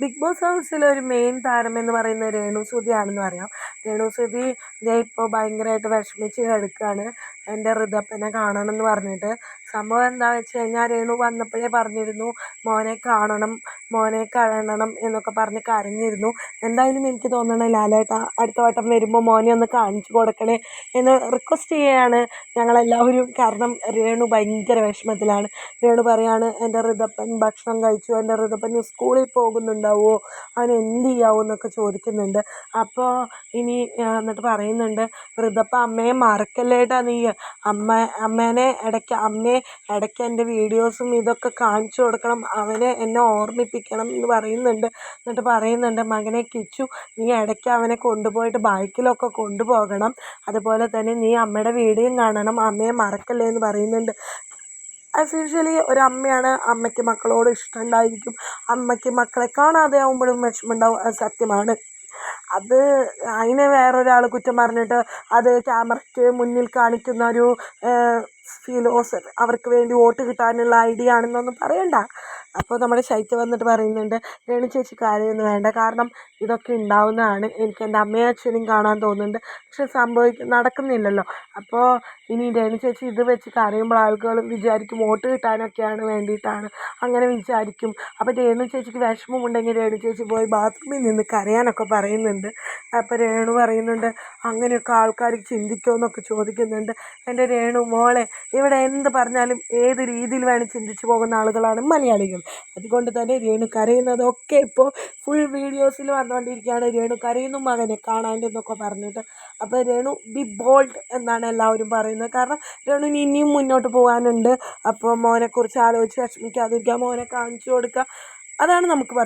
Big boss ഹൗസിലെ ഒരു main താരം എന്ന് പറയുന്നത് രേണുസുതിയാണെന്ന് പറയാം. രേണുസുതി ദേ ഇപ്പോൾ ഭയങ്കരമായിട്ട് വിഷമിച്ച് കിടക്കുകയാണ് എന്റെ ഋതപ്പനെ കാണണം എന്ന് പറഞ്ഞിട്ട്. സംഭവം എന്താ വെച്ച് കഴിഞ്ഞാൽ രേണു വന്നപ്പോഴേ പറഞ്ഞിരുന്നു മോനെ കാണണം മോനെ കാണണം എന്നൊക്കെ പറഞ്ഞ് കരഞ്ഞിരുന്നു. എന്തായാലും എനിക്ക് തോന്നണം ലാലേട്ട അടുത്ത വട്ടം വരുമ്പോൾ മോനെ ഒന്ന് കാണിച്ചു കൊടുക്കണേ എന്ന് റിക്വസ്റ്റ് ചെയ്യുകയാണ് ഞങ്ങളെല്ലാവരും. കാരണം രേണു ഭയങ്കര വിഷമത്തിലാണ്. രേണു പറയാണ് എന്റെ ഋതപ്പൻ ഭക്ഷണം കഴിച്ചു എന്റെ ഋതപ്പൻ സ്കൂളിൽ പോകുന്നുണ്ടാവുമോ അവൻ എന്ത് ചെയ്യാവോ? എന്നൊക്കെ ചോദിക്കുന്നുണ്ട്. അപ്പോൾ ഇനി എന്നിട്ട് പറയുന്നുണ്ട് ഋതപ്പ അമ്മയെ മറക്കല്ലേട്ടാ നീ? അമ്മ അമ്മേനെ ഇടയ്ക്ക് അമ്മയെ ഇടയ്ക്ക് എന്റെ വീഡിയോസും ഇതൊക്കെ കാണിച്ചു കൊടുക്കണം അവനെ എന്നെ ഓർമ്മിപ്പിക്കണം എന്ന് പറയുന്നുണ്ട്. എന്നിട്ട് പറയുന്നുണ്ട് മകനെ കിച്ചു നീ ഇടയ്ക്ക് അവനെ കൊണ്ടുപോയിട്ട് ബൈക്കിലൊക്കെ കൊണ്ടുപോകണം. അതുപോലെ തന്നെ നീ അമ്മയുടെ വീഡിയോയും കാണണം. അമ്മയെ മറക്കല്ലേ എന്ന് പറയുന്നുണ്ട്. ആസ് യൂഷ്വലി ഒരു അമ്മയാണ് അമ്മയ്ക്ക് മക്കളോട് ഇഷ്ടമുണ്ടായിരിക്കും അമ്മയ്ക്ക് മക്കളെ കാണാതെ ആകുമ്പോഴും വിഷമമുണ്ടാവും അത് സത്യമാണ്. അത് അതിനെ വേറൊരാൾ കുറ്റം പറഞ്ഞിട്ട് അത് ക്യാമറയ്ക്ക് മുന്നിൽ കാണിക്കുന്ന ഒരു ഫിലോസഫി അവർക്ക് വേണ്ടി വോട്ട് കിട്ടാനുള്ള ഐഡിയ ആണെന്നൊന്നും പറയണ്ട. അപ്പോൾ നമ്മുടെ ശൈത്യ വന്നിട്ട് പറയുന്നുണ്ട് രേണു ചേച്ചി കാര്യമൊന്നും വേണ്ട. കാരണം ഇതൊക്കെ ഉണ്ടാവുന്നതാണ്. എനിക്ക് എന്റെ അമ്മയും അച്ഛനും കാണാൻ തോന്നുന്നുണ്ട്. പക്ഷെ സംഭവിക്കും നടക്കുന്നില്ലല്ലോ. അപ്പോൾ ഇനി രേണു ചേച്ചി ഇത് വെച്ച് കരയുമ്പോൾ ആളുകൾ വിചാരിക്കും വോട്ട് കിട്ടാനൊക്കെയാണ് വേണ്ടിയിട്ടാണ്. അങ്ങനെ വിചാരിക്കും. അപ്പോൾ രേണു ചേച്ചിക്ക് വിഷമമുണ്ടെങ്കിൽ രേണു ചേച്ചി പോയി ബാത്റൂമിൽ നിന്ന് കരയാനൊക്കെ പറയുന്നുണ്ട്. അപ്പോൾ രേണു പറയുന്നുണ്ട് അങ്ങനെയൊക്കെ ആൾക്കാർ ചിന്തിക്കുമോ എന്നൊക്കെ ചോദിക്കുന്നുണ്ട്. എന്റെ രേണു മോളെ ഇവിടെ എന്ത് പറഞ്ഞാലും ഏത് രീതിയിൽ വേണം ചിന്തിച്ചു പോകുന്ന ആളുകളാണ് മലയാളികൾ. അതുകൊണ്ട് തന്നെ രേണു കരയുന്നതൊക്കെ ഇപ്പോൾ ഫുൾ വീഡിയോസിൽ വന്നുകൊണ്ടിരിക്കുകയാണ് രേണു കരയുന്നു മകനെ കാണാണ്ടെന്നൊക്കെ പറഞ്ഞിട്ട്. അപ്പോൾ രേണു ബി ബോൾഡ് എന്നാണ് എല്ലാവരും പറയുന്നത്. കാരണം രേണുവിന് ഇനിയും മുന്നോട്ട് പോകാനുണ്ട്. അപ്പോൾ മോനെക്കുറിച്ച് ആലോചിച്ച് വിഷമിക്കാതിരിക്കുക മോനെ കാണിച്ചു കൊടുക്കുക. അതാണ് നമുക്ക്